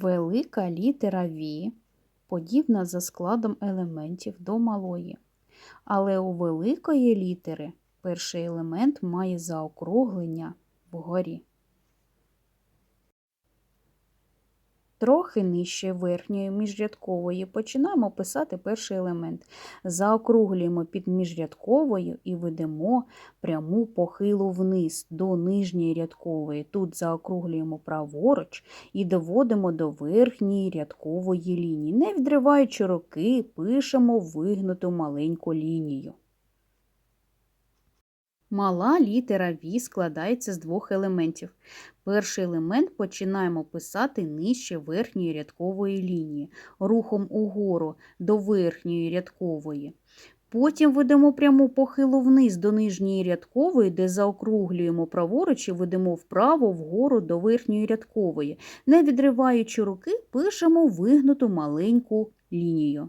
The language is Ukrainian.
Велика літера В подібна за складом елементів до малої. Але у великої літери перший елемент має заокруглення вгорі. Трохи нижче верхньої міжрядкової починаємо писати перший елемент. Заокруглюємо під міжрядковою і ведемо пряму похилу вниз до нижньої рядкової. Тут заокруглюємо праворуч і доводимо до верхньої рядкової лінії. Не відриваючи руки, пишемо вигнуту маленьку лінію. Мала літера В складається з двох елементів. Перший елемент починаємо писати нижче верхньої рядкової лінії, рухом угору до верхньої рядкової. Потім ведемо пряму похилу вниз до нижньої рядкової, де заокруглюємо праворуч і ведемо вправо вгору до верхньої рядкової. Не відриваючи руки, пишемо вигнуту маленьку лінію.